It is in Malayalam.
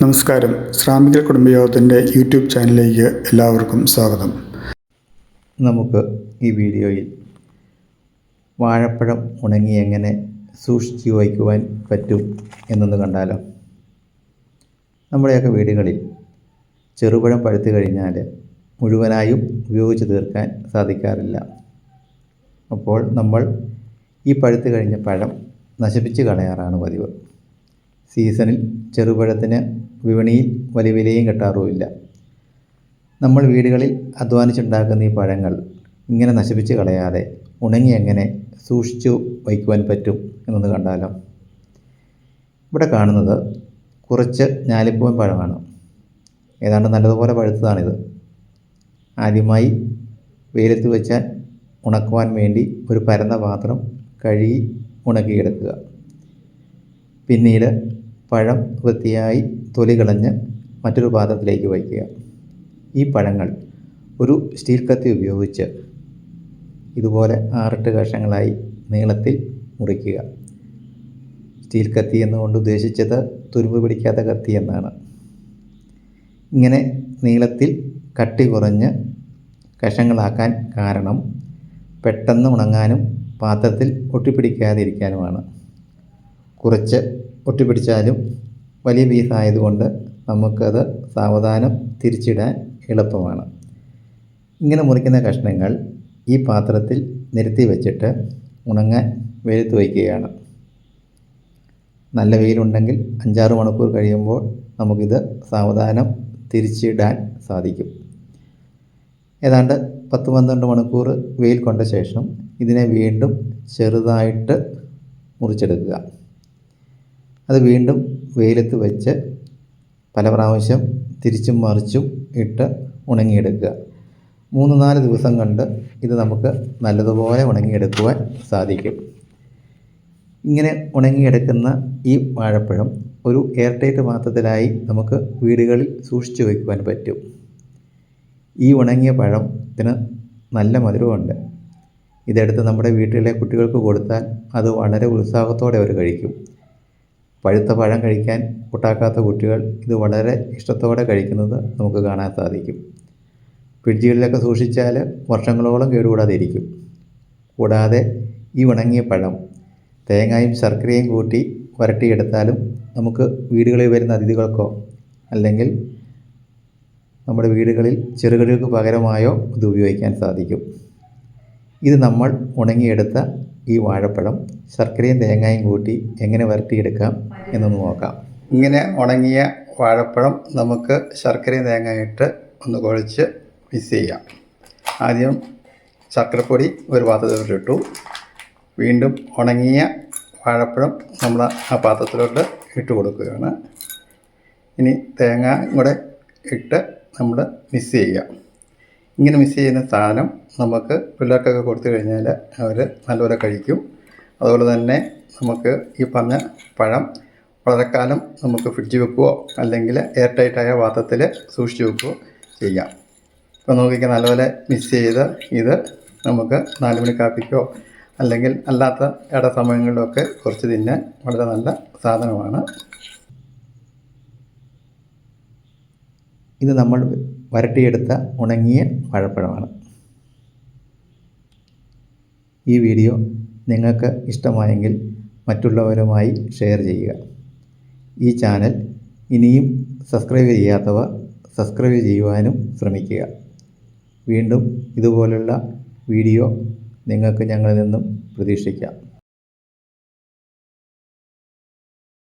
നമസ്കാരം. ശ്രാമിക കുടുംബയോഗത്തിന്റെ യൂട്യൂബ് ചാനലിലേക്ക് എല്ലാവർക്കും സ്വാഗതം. നമുക്ക് ഈ വീഡിയോയിൽ വാഴപ്പഴം ഉണങ്ങി എങ്ങനെ സൂക്ഷിച്ച് വയ്ക്കുവാൻ പറ്റും എന്നൊന്ന് കണ്ടാലോ? നമ്മുടെയൊക്കെ വീടുകളിൽ ചെറുപഴം പഴുത്തു കഴിഞ്ഞാൽ മുഴുവനായും ഉപയോഗിച്ച് തീർക്കാൻ സാധിക്കാറില്ല. അപ്പോൾ നമ്മൾ ഈ പഴുത്തു കഴിഞ്ഞ പഴം നശിപ്പിച്ച് കളയാറാണ് പതിവ്. സീസണിൽ ചെറുപഴത്തിന് വിപണിയിൽ വലിയ വിലയും കിട്ടാറുമില്ല. നമ്മൾ വീടുകളിൽ അധ്വാനിച്ചുണ്ടാക്കുന്ന ഈ പഴങ്ങൾ ഇങ്ങനെ നശിപ്പിച്ച് കളയാതെ ഉണങ്ങി എങ്ങനെ സൂക്ഷിച്ചു വയ്ക്കുവാൻ പറ്റും എന്നൊന്ന് കണ്ടാലോ? ഇവിടെ കാണുന്നത് കുറച്ച് ഞാലിപ്പൂവൻ പഴമാണ്. ഏതാണ്ട് നല്ലതുപോലെ പഴുത്തതാണിത്. ആദ്യമായി വെയിലത്ത് വെച്ചാൽ ഉണക്കുവാൻ വേണ്ടി ഒരു പരന്ന പാത്രം കഴുകി ഉണക്കിയെടുക്കുക. പിന്നീട് പഴം വൃത്തിയായി തൊലി കളഞ്ഞ് മറ്റൊരു പാത്രത്തിലേക്ക് വയ്ക്കുക. ഈ പഴങ്ങൾ ഒരു സ്റ്റീൽ കത്തി ഉപയോഗിച്ച് ഇതുപോലെ ആറെട്ട് കഷങ്ങളായി നീളത്തിൽ മുറിക്കുക. സ്റ്റീൽ കത്തി എന്നുകൊണ്ട് ഉദ്ദേശിച്ചത് തുരുമ്പ് പിടിക്കാത്ത കത്തി എന്നാണ്. ഇങ്ങനെ നീളത്തിൽ കട്ടി കുറഞ്ഞ് കഷങ്ങളാക്കാൻ കാരണം പെട്ടെന്ന് ഉണങ്ങാനും പാത്രത്തിൽ ഒട്ടിപ്പിടിക്കാതിരിക്കാനുമാണ്. കുറച്ച് ഒട്ടിപ്പിടിച്ചാലും വലിയ പീസായതുകൊണ്ട് നമുക്കത് സാവധാനം തിരിച്ചിടാൻ എളുപ്പമാണ്. ഇങ്ങനെ മുറിക്കുന്ന കഷ്ണങ്ങൾ ഈ പാത്രത്തിൽ നിരത്തി വെച്ചിട്ട് ഉണങ്ങാൻ വെയിലത്ത് വയ്ക്കുകയാണ്. നല്ല വെയിലുണ്ടെങ്കിൽ അഞ്ചാറ് മണിക്കൂർ കഴിയുമ്പോൾ നമുക്കിത് സാവധാനം തിരിച്ചിടാൻ സാധിക്കും. ഏതാണ്ട് പത്ത് പന്ത്രണ്ട് മണിക്കൂർ വെയിൽ കൊണ്ട ശേഷം ഇതിനെ വീണ്ടും ചെറുതായിട്ട് മുറിച്ചെടുക്കുക. അത് വീണ്ടും വെയിലത്ത് വെച്ച് പല പ്രാവശ്യം തിരിച്ചും മറിച്ചും ഇട്ട് ഉണങ്ങിയെടുക്കുക. മൂന്ന് നാല് ദിവസം കണ്ട് ഇത് നമുക്ക് നല്ലതുപോലെ ഉണങ്ങിയെടുക്കുവാൻ സാധിക്കും. ഇങ്ങനെ ഉണങ്ങിയെടുക്കുന്ന ഈ വാഴപ്പഴം ഒരു എയർ ടൈറ്റ് പാത്രത്തിലായി നമുക്ക് വീടുകളിൽ സൂക്ഷിച്ചു വയ്ക്കുവാൻ പറ്റും. ഈ ഉണങ്ങിയ പഴം ഇതിന് നല്ല മധുരമുണ്ട് ഇതെടുത്ത് നമ്മുടെ വീട്ടിലെ കുട്ടികൾക്ക് കൊടുത്താൽ അത് വളരെ ഉത്സാഹത്തോടെ അവർ കഴിക്കും. പഴുത്ത പഴം കഴിക്കാൻ കൂട്ടാക്കാത്ത കുട്ടികൾ ഇത് വളരെ ഇഷ്ടത്തോടെ കഴിക്കുന്നത് നമുക്ക് കാണാൻ സാധിക്കും. ഫ്രിഡ്ജുകളിലൊക്കെ സൂക്ഷിച്ചാൽ വർഷങ്ങളോളം കേടുകൂടാതെ ഇരിക്കും കൂടാതെ ഈ ഉണങ്ങിയ പഴം തേങ്ങയും ശർക്കരയും കൂട്ടി വരട്ടിയെടുത്താലും നമുക്ക് വീടുകളിൽ വരുന്ന അതിഥികൾക്കോ അല്ലെങ്കിൽ നമ്മുടെ വീടുകളിൽ ചെറുകടികൾക്ക് പകരമായോ ഇത് ഉപയോഗിക്കാൻ സാധിക്കും. ഇത് നമ്മൾ ഉണങ്ങിയെടുത്ത ഈ വാഴപ്പഴം ശർക്കരയും തേങ്ങയും കൂട്ടി എങ്ങനെ വരട്ടിയെടുക്കാം എന്നൊന്ന് നോക്കാം. ഇങ്ങനെ ഉണങ്ങിയ വാഴപ്പഴം നമുക്ക് ശർക്കരയും തേങ്ങയിട്ട് ഒന്ന് കുഴച്ച് മിക്സ് ചെയ്യാം. ആദ്യം ശർക്കരപ്പൊടി ഒരു പാത്രത്തിലോട്ടിട്ടു വീണ്ടും ഉണങ്ങിയ വാഴപ്പഴം നമ്മൾ ആ പാത്രത്തിലോട്ട് ഇട്ട് കൊടുക്കുകയാണ്. ഇനി തേങ്ങ കൂടെ ഇട്ട് നമ്മൾ മിക്സ് ചെയ്യുക ഇങ്ങനെ മിക്സ് ചെയ്യുന്ന സാധനം നമുക്ക് പിള്ളേർക്കൊക്കെ കൊടുത്തു കഴിഞ്ഞാൽ അവർ നല്ലപോലെ കഴിക്കും. അതുപോലെ തന്നെ നമുക്ക് ഈ പറഞ്ഞ പഴം വളരെക്കാലം നമുക്ക് ഫ്രിഡ്ജിൽ വെക്കുകയോ അല്ലെങ്കിൽ എയർ ടൈറ്റായ പാത്രത്തിൽ സൂക്ഷിച്ച് വെക്കുകയോ ചെയ്യാം. ഇപ്പോൾ നോക്കിക്കാൻ നല്ലപോലെ മിക്സ് ചെയ്ത് ഇത് നമുക്ക് നാല് മണി കാപ്പിക്കോ അല്ലെങ്കിൽ അല്ലാത്ത ഇട സമയങ്ങളിലൊക്കെ കുറച്ച് തിന്നാൻ വളരെ നല്ല സാധനമാണ്. ഇത് നമ്മൾ വരട്ടിയെടുത്ത ഉണങ്ങിയ വാഴപ്പഴമാണ് ഈ വീഡിയോ നിങ്ങൾക്ക് ഇഷ്ടമായെങ്കിൽ മറ്റുള്ളവരുമായി ഷെയർ ചെയ്യുക. ഈ ചാനൽ ഇനിയും സബ്സ്ക്രൈബ് ചെയ്യാത്തവർ സബ്സ്ക്രൈബ് ചെയ്യുവാനും ശ്രമിക്കുക. വീണ്ടും ഇതുപോലുള്ള വീഡിയോ നിങ്ങൾക്ക് ഞങ്ങളിൽ നിന്നും പ്രതീക്ഷിക്കാം.